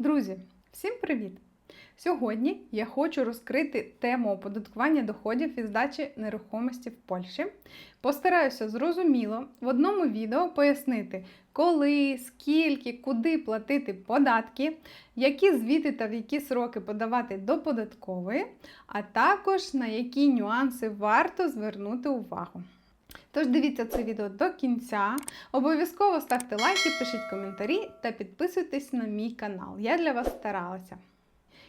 Друзі, всім привіт! Сьогодні я хочу розкрити тему оподаткування доходів із здачі нерухомості в Польщі. Постараюся зрозуміло в одному відео пояснити, коли, скільки, куди платити податки, які звіти та в які сроки подавати до податкової, а також на які нюанси варто звернути увагу. Тож дивіться це відео до кінця. Обов'язково ставте лайки, пишіть коментарі та підписуйтесь на мій канал. Я для вас старалася.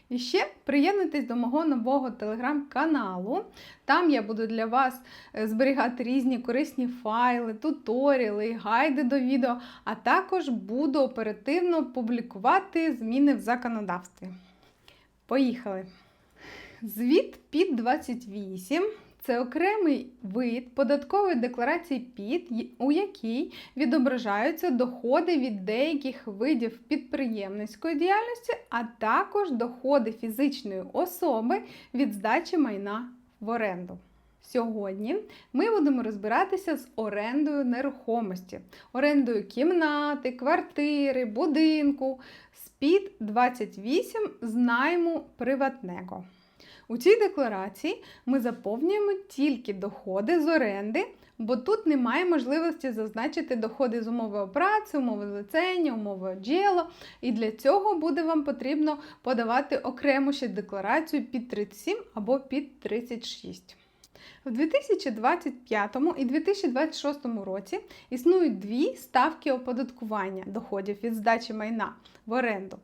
І ще приєднуйтесь до мого нового телеграм-каналу. Там я буду для вас е, зберігати різні корисні файли, туторіали, гайди до відео, а також буду оперативно публікувати зміни в законодавстві. Поїхали! Звіт під 28 це окремий вид податкової декларації ПІД, у якій відображаються доходи від деяких видів підприємницької діяльності, а також доходи фізичної особи від здачі майна в оренду. Сьогодні ми будемо розбиратися з орендою нерухомості, орендою кімнати, квартири, будинку з під 28 з найму приватного. У цій декларації ми заповнюємо тільки доходи з оренди, бо тут немає можливості зазначити доходи з умови праці, умови лицення, умови діло. І для цього буде вам потрібно подавати окрему ще декларацію під 37 або під 36. В 2025 і 2026 році існують дві ставки оподаткування доходів від здачі майна в оренду.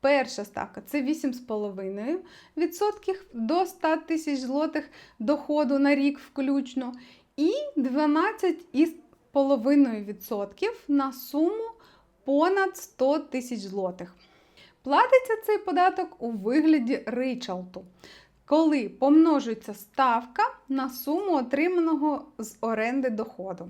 Перша ставка це 8,5% до 100 тисяч злотих доходу на рік включно, і 12,5% на суму понад 100 тисяч злотих. Платиться цей податок у вигляді ричалту, коли помножується ставка на суму отриманого з оренди доходу.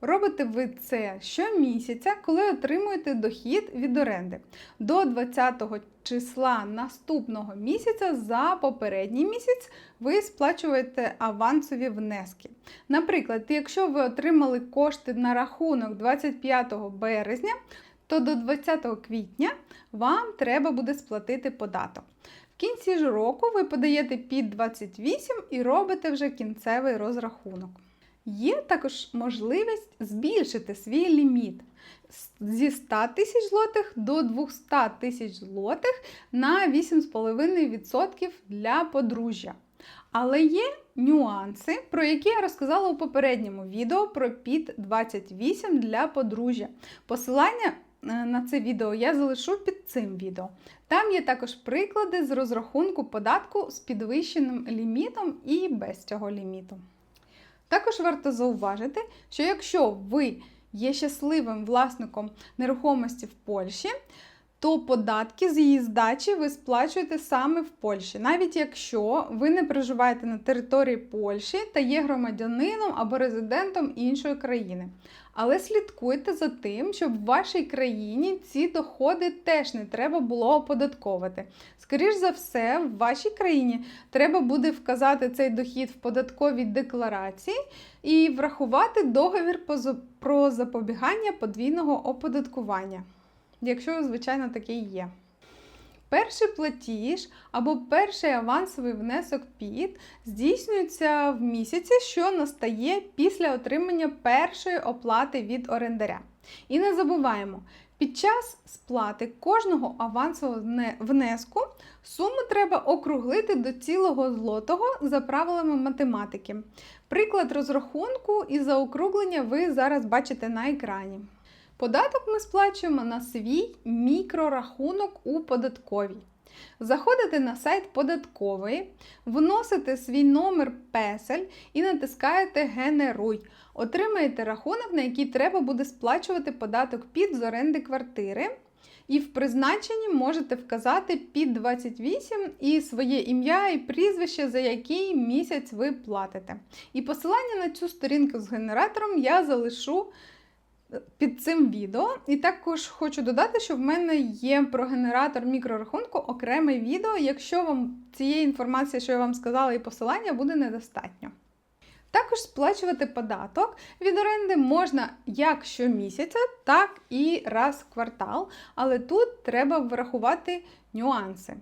Робите ви це щомісяця, коли отримуєте дохід від оренди до 20 числа наступного місяця за попередній місяць ви сплачуєте авансові внески. Наприклад, якщо ви отримали кошти на рахунок 25 березня, то до 20 квітня вам треба буде сплатити податок. В кінці ж року ви подаєте під 28 і робите вже кінцевий розрахунок. Є також можливість збільшити свій ліміт зі 100 тисяч злотих до 200 тисяч злотих на 8,5% для подружжя. Але є нюанси, про які я розказала у попередньому відео про під 28 для подружжя. Посилання е, на це відео я залишу під цим відео. Там є також приклади з розрахунку податку з підвищеним лімітом і без цього ліміту. Також варто зауважити, що якщо ви є щасливим власником нерухомості в Польщі, то податки з її здачі ви сплачуєте саме в Польщі, навіть якщо ви не проживаєте на території Польщі та є громадянином або резидентом іншої країни. Але слідкуйте за тим, щоб в вашій країні ці доходи теж не треба було оподатковувати. Скоріш за все, в вашій країні треба буде вказати цей дохід в податковій декларації і врахувати договір про запобігання подвійного оподаткування якщо, звичайно, такий є. Перший платіж або перший авансовий внесок ПІД здійснюється в місяці, що настає після отримання першої оплати від орендаря. І не забуваємо, під час сплати кожного авансового внеску суму треба округлити до цілого злотого за правилами математики. Приклад розрахунку і заокруглення ви зараз бачите на екрані. Податок ми сплачуємо на свій мікрорахунок у податковій. Заходите на сайт податкової, вносите свій номер песель і натискаєте Генеруй. Отримаєте рахунок, на який треба буде сплачувати податок під з оренди квартири. І в призначенні можете вказати під 28 і своє ім'я і прізвище, за який місяць ви платите. І посилання на цю сторінку з генератором я залишу під цим відео. І також хочу додати, що в мене є про генератор мікрорахунку окреме відео, якщо вам цієї інформації, що я вам сказала, і посилання буде недостатньо. Також сплачувати податок від оренди можна як щомісяця, так і раз в квартал, але тут треба врахувати нюанси.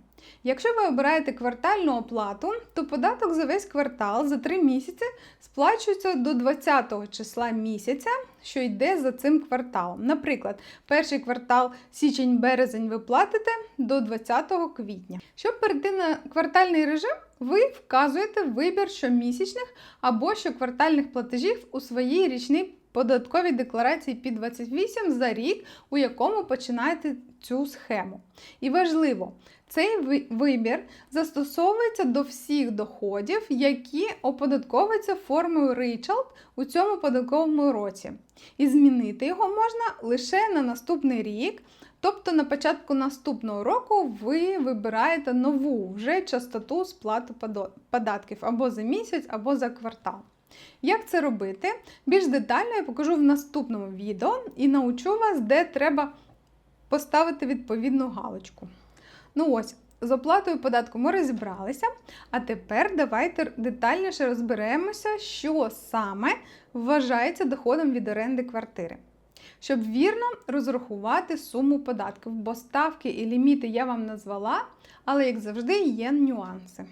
Якщо ви обираєте квартальну оплату, то податок за весь квартал за 3 місяці сплачується до 20 числа місяця, що йде за цим кварталом. Наприклад, перший квартал січень-березень ви платите до 20 квітня. Щоб перейти на квартальний режим, ви вказуєте вибір щомісячних або щоквартальних платежів у своїй річній податковій декларації під 28 за рік, у якому починаєте цю схему. І важливо, цей вибір застосовується до всіх доходів, які оподатковуються формою ричалд у цьому податковому році. І змінити його можна лише на наступний рік. Тобто на початку наступного року ви вибираєте нову вже частоту сплати податків або за місяць, або за квартал. Як це робити? Більш детально я покажу в наступному відео і научу вас, де треба поставити відповідну галочку. Ну ось, з оплатою податку ми розібралися, а тепер давайте детальніше розберемося, що саме вважається доходом від оренди квартири. Щоб вірно розрахувати суму податків, бо ставки і ліміти я вам назвала, але, як завжди, є нюанси.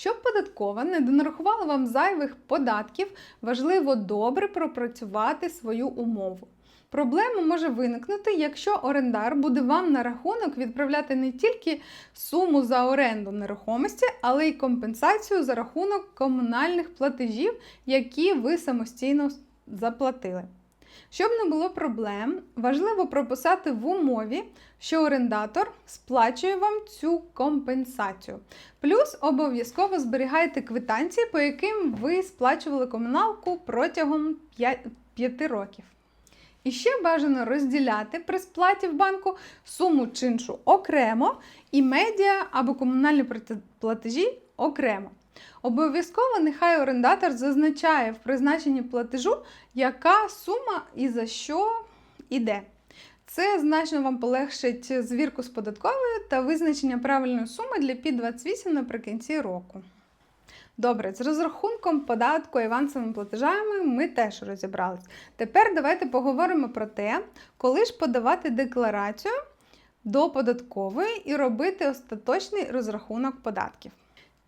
Щоб податкова не донарахувала вам зайвих податків, важливо добре пропрацювати свою умову. Проблема може виникнути, якщо орендар буде вам на рахунок відправляти не тільки суму за оренду нерухомості, але й компенсацію за рахунок комунальних платежів, які ви самостійно заплатили. Щоб не було проблем, важливо прописати в умові, що орендатор сплачує вам цю компенсацію. Плюс обов'язково зберігайте квитанції, по яким ви сплачували комуналку протягом 5 років. І ще бажано розділяти при сплаті в банку суму чиншу окремо і медіа або комунальні платежі окремо. Обов'язково нехай орендатор зазначає в призначенні платежу, яка сума і за що йде. Це значно вам полегшить звірку з податковою та визначення правильної суми для під 28 наприкінці року. Добре, з розрахунком податку і авансовими платежами ми теж розібрались. Тепер давайте поговоримо про те, коли ж подавати декларацію до податкової і робити остаточний розрахунок податків.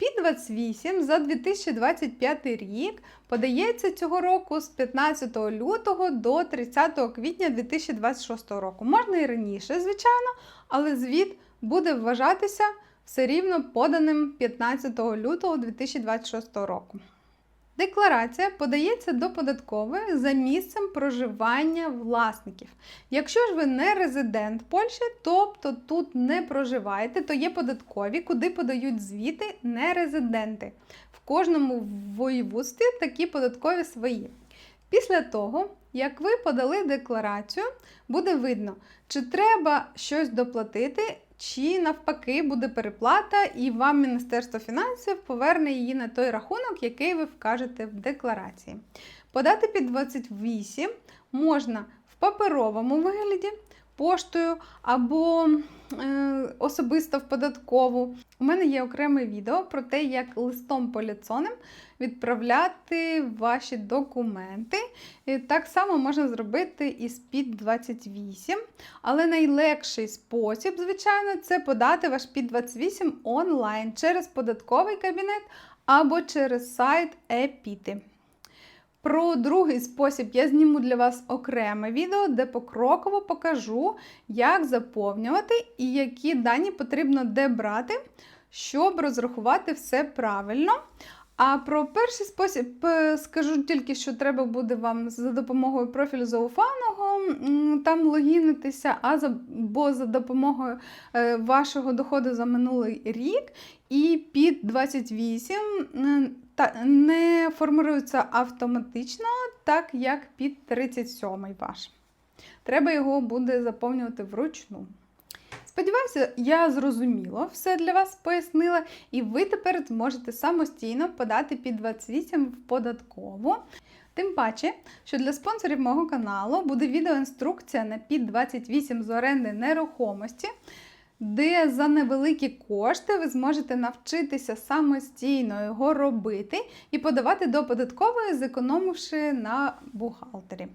Під 28 за 2025 рік подається цього року з 15 лютого до 30 квітня 2026 року. Можна і раніше, звичайно, але звіт буде вважатися все рівно поданим 15 лютого 2026 року. Декларація подається до податкової за місцем проживання власників. Якщо ж ви не резидент Польщі, тобто тут не проживаєте, то є податкові, куди подають звіти нерезиденти. В кожному воєводстві такі податкові свої. Після того, як ви подали декларацію, буде видно, чи треба щось доплатити, чи навпаки буде переплата, і вам Міністерство фінансів поверне її на той рахунок, який ви вкажете в декларації. Подати під 28 можна в паперовому вигляді, поштою або е, особисто в податкову. У мене є окреме відео про те, як листом поліцонем відправляти ваші документи. І так само можна зробити і з під 28. Але найлегший спосіб, звичайно, це подати ваш під 28 онлайн через податковий кабінет або через сайт ePITI. Про другий спосіб я зніму для вас окреме відео, де покроково покажу, як заповнювати і які дані потрібно де брати, щоб розрахувати все правильно. А про перший спосіб е, скажу тільки, що треба буде вам за допомогою профілю зауфаного там логінитися, а за, допомогою е, вашого доходу за минулий рік і під 28 та, не формирується автоматично, так як під 37 ваш. Треба його буде заповнювати вручну. Сподіваюся, я зрозуміло все для вас пояснила, і ви тепер зможете самостійно подати під 28 в податкову. Тим паче, що для спонсорів мого каналу буде відеоінструкція на під 28 з оренди нерухомості. Де за невеликі кошти ви зможете навчитися самостійно його робити і подавати до податкової, зекономивши на бухгалтері.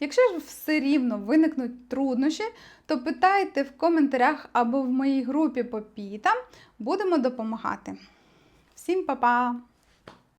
Якщо ж все рівно виникнуть труднощі, то питайте в коментарях або в моїй групі по пітам, будемо допомагати. Всім па-па!